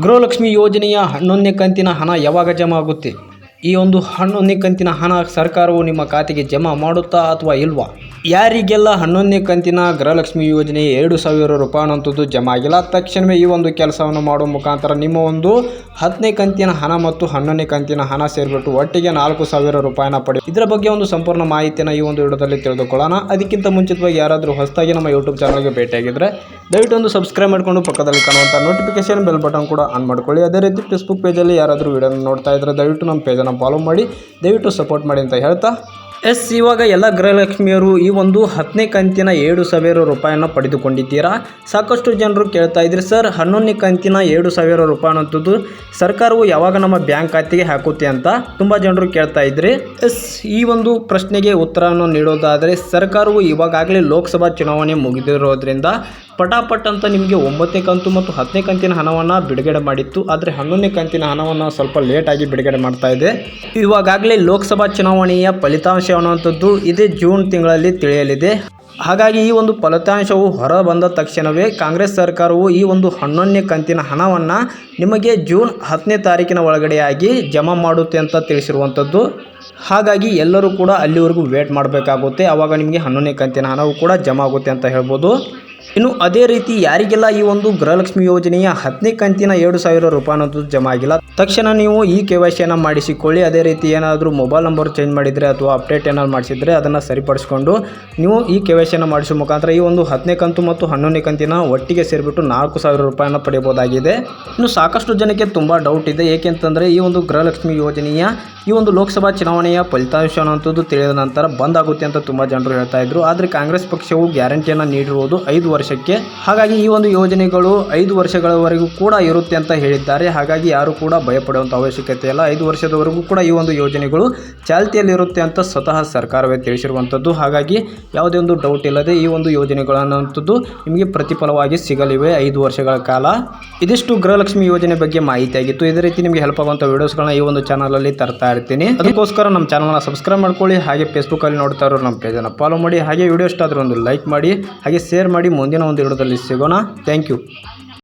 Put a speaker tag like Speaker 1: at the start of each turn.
Speaker 1: ಗೃಹಲಕ್ಷ್ಮಿ ಯೋಜನೆಯ ಹನ್ನೊಂದನೇ ಕಂತಿನ ಹಣ ಯಾವಾಗ ಜಮಾ ಆಗುತ್ತೆ ಈ ಒಂದು ಹನ್ನೊಂದನೇ ಕಂತಿನ ಹಣ ಸರ್ಕಾರವು ನಿಮ್ಮ ಖಾತೆಗೆ ಜಮಾ ಮಾಡುತ್ತಾ ಅಥವಾ ಇಲ್ವಾ? ಯಾರಿಗೆಲ್ಲ ಹನ್ನೊಂದನೇ ಕಂತಿನ ಗೃಹಲಕ್ಷ್ಮಿ ಯೋಜನೆ ಎರಡು ಸಾವಿರ ರೂಪಾಯಿ ಅನ್ನೋಂಥದ್ದು ಜಮಾ ಆಗಿಲ್ಲ ತಕ್ಷಣವೇ ಈ ಒಂದು ಕೆಲಸವನ್ನು ಮಾಡುವ ಮುಖಾಂತರ ನಿಮ್ಮ ಒಂದು ಹತ್ತನೇ ಕಂತಿನ ಹಣ ಮತ್ತು ಹನ್ನೊಂದನೇ ಕಂತಿನ ಹಣ ಸೇರಿಬಿಟ್ಟು ಒಟ್ಟಿಗೆ ನಾಲ್ಕು ಸಾವಿರ ರೂಪಾಯಿನ ಪಡೆ. ಇದರ ಬಗ್ಗೆ ಒಂದು ಸಂಪೂರ್ಣ ಮಾಹಿತಿಯನ್ನು ಈ ಒಂದು ವಿಡಿಯೋದಲ್ಲಿ ತಿಳಿದುಕೊಳ್ಳೋಣ. ಅದಕ್ಕಿಂತ ಮುಂಚಿತವಾಗಿ ಯಾರಾದರೂ ಹೊಸದಾಗಿ ನಮ್ಮ ಯೂಟ್ಯೂಬ್ ಚಾನಲ್ಗೆ ಭೇಟಿಯಾಗಿದ್ದರೆ ದಯವಿಟ್ಟು ಒಂದು ಸಬ್ಸ್ಕ್ರೈಬ್ ಮಾಡಿಕೊಂಡು ಪಕ್ಕದಲ್ಲಿ ಕಾಣುವಂಥ ನೋಟಿಫಿಕೇಶನ್ ಬೆಲ್ ಬಟನ್ ಕೂಡ ಆನ್ ಮಾಡ್ಕೊಳ್ಳಿ. ಅದೇ ರೀತಿ ಫೇಸ್ಬುಕ್ ಪೇಜಲ್ಲಿ ಯಾರಾದರೂ ವಿಡಿಯೋನ ನೋಡ್ತಾ ಇದ್ದರೆ ದಯವಿಟ್ಟು ನಮ್ಮ ಪೇಜನ್ನು ಫಾಲೋ ಮಾಡಿ, ದಯವಿಟ್ಟು ಸಪೋರ್ಟ್ ಮಾಡಿ ಅಂತ ಹೇಳ್ತಾ ಎಸ್, ಇವಾಗ ಎಲ್ಲ ಗೃಹಲಕ್ಷ್ಮಿಯರು ಈ ಒಂದು ಹತ್ತನೇ ಕಂತಿನ ಏಳು ಸಾವಿರ ರೂಪಾಯಿಯನ್ನು ಪಡೆದುಕೊಂಡಿದ್ದೀರಾ? ಸಾಕಷ್ಟು ಜನರು ಕೇಳ್ತಾ ಇದ್ರಿ, ಸರ್. ಹನ್ನೊಂದನೇ ಕಂತಿನ ಏಳು ಸಾವಿರ ರೂಪಾಯಿ ಅಂತದ್ದು ಸರ್ಕಾರವು ಯಾವಾಗ ನಮ್ಮ ಬ್ಯಾಂಕ್ ಖಾತೆಗೆ ಹಾಕುತ್ತೆ ಅಂತ ತುಂಬ ಜನರು ಕೇಳ್ತಾ ಇದ್ರಿ. ಎಸ್, ಈ ಒಂದು ಪ್ರಶ್ನೆಗೆ ಉತ್ತರವನ್ನು ನೀಡೋದಾದರೆ ಸರ್ಕಾರವು ಇವಾಗಾಗಲೇ ಲೋಕಸಭಾ ಚುನಾವಣೆ ಮುಗಿದಿರೋದ್ರಿಂದ ಪಟಾಪಟ್ ಅಂತ ನಿಮಗೆ ಒಂಬತ್ತನೇ ಕಂತು ಮತ್ತು ಹತ್ತನೇ ಕಂತಿನ ಹಣವನ್ನು ಬಿಡುಗಡೆ ಮಾಡಿತ್ತು. ಆದರೆ ಹನ್ನೊಂದನೇ ಕಂತಿನ ಹಣವನ್ನು ಸ್ವಲ್ಪ ಲೇಟಾಗಿ ಬಿಡುಗಡೆ ಮಾಡ್ತಾ ಇದೆ. ಇವಾಗಲೇ ಲೋಕಸಭಾ ಚುನಾವಣೆಯ ಫಲಿತಾಂಶ ಅನ್ನುವಂಥದ್ದು ಇದೇ ಜೂನ್ ತಿಂಗಳಲ್ಲಿ ತಿಳಿಯಲಿದೆ. ಹಾಗಾಗಿ ಈ ಒಂದು ಫಲಿತಾಂಶವು ಹೊರ ಬಂದ ತಕ್ಷಣವೇ ಕಾಂಗ್ರೆಸ್ ಸರ್ಕಾರವು ಈ ಒಂದು ಹನ್ನೊಂದನೇ ಕಂತಿನ ಹಣವನ್ನು ನಿಮಗೆ ಜೂನ್ ಹತ್ತನೇ ತಾರೀಕಿನ ಒಳಗಡೆಯಾಗಿ ಜಮಾ ಮಾಡುತ್ತೆ ಅಂತ ತಿಳಿಸಿರುವಂಥದ್ದು. ಹಾಗಾಗಿ ಎಲ್ಲರೂ ಕೂಡ ಅಲ್ಲಿವರೆಗೂ ವೇಟ್ ಮಾಡಬೇಕಾಗುತ್ತೆ. ಆವಾಗ ನಿಮಗೆ ಹನ್ನೊಂದನೇ ಕಂತಿನ ಹಣವು ಕೂಡ ಜಮಾ ಆಗುತ್ತೆ ಅಂತ ಹೇಳ್ಬೋದು. ಇನ್ನು ಅದೇ ರೀತಿ ಯಾರಿಗೆಲ್ಲ ಈ ಒಂದು ಗೃಹಲಕ್ಷ್ಮಿ ಯೋಜನೆಯ ಹತ್ತನೇ ಕಂತಿನ ಎರಡು ಸಾವಿರ ರೂಪಾಯಿ ಅನ್ನೋದು ಜಮಾ ಆಗಿಲ್ಲ ತಕ್ಷಣ ನೀವು ಈ ಕೆ ವೈ ಸಿಯನ್ನು ಮಾಡಿಸಿಕೊಳ್ಳಿ. ಅದೇ ರೀತಿ ಏನಾದರೂ ಮೊಬೈಲ್ ನಂಬರ್ ಚೇಂಜ್ ಮಾಡಿದರೆ ಅಥವಾ ಅಪ್ಡೇಟ್ ಏನಾದ್ರು ಮಾಡಿಸಿದರೆ ಅದನ್ನು ಸರಿಪಡಿಸಿಕೊಂಡು ನೀವು ಈ ಕೆ ವೈ ಸಿಯನ್ನು ಮಾಡಿಸುವ ಮುಖಾಂತರ ಈ ಒಂದು ಹತ್ತನೇ ಕಂತು ಮತ್ತು ಹನ್ನೊಂದನೇ ಕಂತಿನ ಒಟ್ಟಿಗೆ ಸೇರಿಬಿಟ್ಟು ನಾಲ್ಕು ಸಾವಿರ ರೂಪಾಯಿನ ಪಡೆಯಬಹುದಾಗಿದೆ. ಇನ್ನು ಸಾಕಷ್ಟು ಜನಕ್ಕೆ ತುಂಬ ಡೌಟ್ ಇದೆ. ಏಕೆಂತಂದರೆ ಈ ಒಂದು ಗೃಹಲಕ್ಷ್ಮಿ ಯೋಜನೆಯ ಈ ಒಂದು ಲೋಕಸಭಾ ಚುನಾವಣೆಯ ಫಲಿತಾಂಶ ಅನ್ನೋಂಥದ್ದು ತಿಳಿದ ನಂತರ ಬಂದ್ ಆಗುತ್ತೆ ಅಂತ ತುಂಬ ಜನರು ಹೇಳ್ತಾ ಇದ್ರು. ಆದರೆ ಕಾಂಗ್ರೆಸ್ ಪಕ್ಷವು ಗ್ಯಾರಂಟಿಯನ್ನು ನೀಡಿರುವುದು ಐದು ವರ್ಷಕ್ಕೆ. ಹಾಗಾಗಿ ಈ ಒಂದು ಯೋಜನೆಗಳು ಐದು ವರ್ಷಗಳವರೆಗೂ ಕೂಡ ಇರುತ್ತೆ ಅಂತ ಹೇಳಿದ್ದಾರೆ. ಹಾಗಾಗಿ ಯಾರು ಕೂಡ ಭಯಪಡುವಂಥ ಅವಶ್ಯಕತೆ ಇಲ್ಲ. ಐದು ವರ್ಷದವರೆಗೂ ಕೂಡ ಈ ಒಂದು ಯೋಜನೆಗಳು ಚಾಲ್ತಿಯಲ್ಲಿರುತ್ತೆ ಅಂತ ಸ್ವತಃ ಸರ್ಕಾರವೇ ತಿಳಿಸಿರುವಂಥದ್ದು. ಹಾಗಾಗಿ ಯಾವುದೇ ಒಂದು ಡೌಟ್ ಇಲ್ಲದೆ ಈ ಒಂದು ಯೋಜನೆಗಳು ಅನ್ನೋಂಥದ್ದು ನಿಮಗೆ ಪ್ರತಿಫಲವಾಗಿ ಸಿಗಲಿವೆ ಐದು ವರ್ಷಗಳ ಕಾಲ. ಇದಿಷ್ಟು ಗೃಹಲಕ್ಷ್ಮಿ ಯೋಜನೆ ಬಗ್ಗೆ ಮಾಹಿತಿ ಆಗಿತ್ತು. ಇದೇ ರೀತಿ ನಿಮಗೆ ಹೆಲ್ಪ್ ಆಗುವಂಥ ವಿಡಿಯೋಸ್ಗಳನ್ನ ಈ ಒಂದು ಚಾನಲಲ್ಲಿ ತರ್ತಾ ಇರ್ತೀನಿ. ಅದಕ್ಕೋಸ್ಕರ ನಮ್ಮ ಚಾನಲ್ನ ಸಬ್ಸ್ಕ್ರೈಬ್ ಮಾಡ್ಕೊಳ್ಳಿ. ಹಾಗೆ ಫೇಸ್ಬುಕ್ಕಲ್ಲಿ ನೋಡ್ತಾ ಇರೋರು ನಮ್ಮ ಪೇಜನ್ನು ಫಾಲೋ ಮಾಡಿ. ಹಾಗೆ ವಿಡಿಯೋ ಇಷ್ಟ ಆದರೂ ಒಂದು ಲೈಕ್ ಮಾಡಿ. ಹಾಗೆ ಶೇರ್ ಮಾಡಿ. ಮುಂದಿನ ಒಂದು ವಿಡಿಯೋದಲ್ಲಿ ಸಿಗೋಣ. Thank you